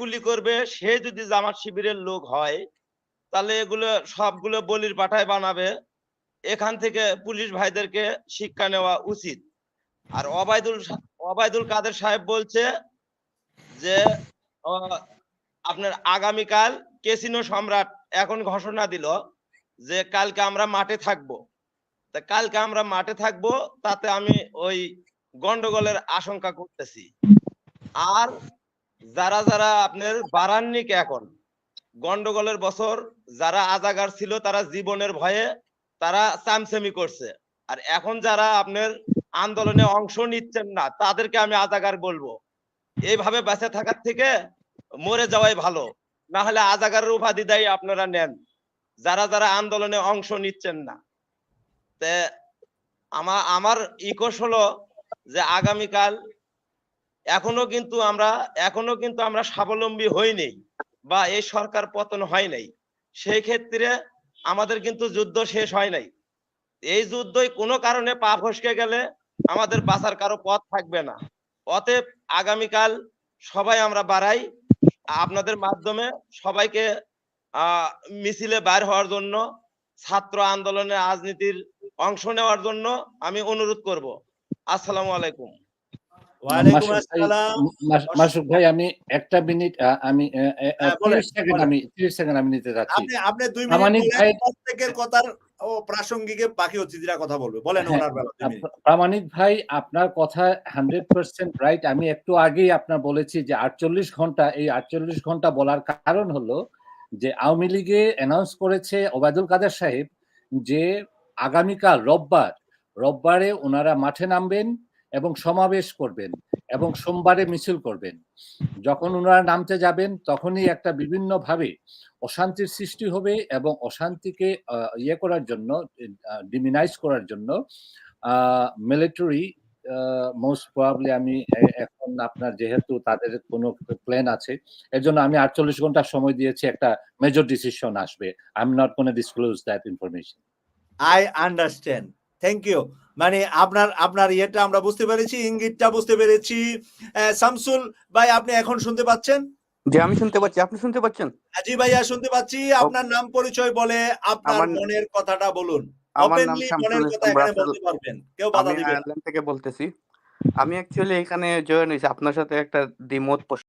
গুলি করবে, সে যদি জামাত শিবিরের লোক হয়, তাহলে এগুলো সবগুলো বলির পাঠায় বানাবে। এখান থেকে পুলিশ ভাইদেরকে শিক্ষা নেওয়া উচিত। আর অবায়দুল অবায়দুল কাদের সাহেব বলছে যে আপনার আগামীকাল কেসিনো সম্রাট এখন ঘোষণা দিল যে কালকে আমরা মাঠে থাকব। তা কালকে আমরা মাঠে থাকব, তাতে আমি ওই গন্ডগোলের আশঙ্কা করতেছি। আর যারা যারা আপনার বারান্নিক এখন? গন্ডগোলের বছর যারা আজাগার ছিল, তারা জীবনের ভয়ে তারা চামচামি করছে। আর এখন যারা আপনার আন্দোলনে অংশ নিচ্ছেন না, তাদেরকে আমি আজাগার বলব। এইভাবে বেঁচে থাকার থেকে মরে যাওয়াই ভালো। না হলে আজাগারের উপাধি দেয় আপনারা নেন। যারা যারা আন্দোলনে অংশ নিচ্ছেন না। তে আমার আমার ইকোশ হলো যে আগামীকাল এখনও কিন্তু আমরা, এখনও কিন্তু আমরা স্বাবলম্বী হইনি বা এই সরকার পতন হয় নাই। সেই ক্ষেত্রে আমাদের কিন্তু যুদ্ধ শেষ হয় নাই। এই যুদ্ধই কোনো কারণে পা ফসকে গেলে আমাদের বাঁচার কারও পথ থাকবে না। অতএব আগামীকাল সবাই আমরা বাড়াই। আপনাদের মাধ্যমে সবাইকে মিছিলে বাইর হওয়ার জন্য, ছাত্র আন্দোলনে রাজনীতির অংশ নেওয়ার জন্য আমি অনুরোধ করব। আসসালামু আলাইকুম। ওয়ালাইকুম আসসালাম। মাস- ভাই আমি একটা মিনিট আমি বলেন, তিরিশ সেকেন্ড আমি তিরিশ সেকেন্ড আমি নিতে যাচ্ছি। আপনি আপনি দুই প্রামাণিক মিনিট ভাই- প্রত্যেকের কথার ও প্রাসঙ্গিকে বাকি অতিথিরা কথা বলবে। বলেন ওনার বেলা প্রামাণিক ভাই আপনার কথা হান্ড্রেড পার্সেন্ট রাইট। আমি একটু আগেই আপনার বলেছি যে আটচল্লিশ ঘণ্টা এই আটচল্লিশ ঘণ্টা বলার কারণ হলো যে আওয়ামী লীগে অ্যানাউন্স করেছে ওবায়দুল কাদের সাহেব যে আগামীকাল রোববার রোববারে ওনারা মাঠে নামবেন। এবং সমাবেশ করবেন এবং সোমবারে মিছিল করবেন। যখন ওনারা নামতে যাবেন, তখনই একটা বিভিন্ন ভাবে অশান্তির সৃষ্টি হবে এবং অশান্তিকে ইয়ে করার জন্য ডিমিনাইজ করার জন্য মিলিটারি মোস্ট প্রবাবলি আমি এখন আপনার যেহেতু তাদের কোনো প্ল্যান আছে এর জন্য আমি আটচল্লিশ ঘণ্টা সময় দিয়েছি, একটা মেজর ডিসিশন আসবে। আই এম নট কোন disclose that information I understand thank you মানে আপনার আপনার ইয়েটা আমরা বুঝতে পেরেছি ইঙ্গিতটা বুঝতে পেরেছি। শামসুল ভাই আপনি এখন শুনতে পাচ্ছেন? জি আমি শুনতে পাচ্ছি। আপনি শুনতে পাচ্ছেন? জি ভাইয়া শুনতে পাচ্ছি। আপনার নাম পরিচয় বলে আপনার মনের কথাটা বলুন। আমার নাম শামসুল বলতে পারবেন। কেউ বাধা থেকে বলতেছি। আমি অ্যাকচুয়ালি এখানে জয়েন হয়েছি। আপনার সাথে একটা দ্বিমত পোষণ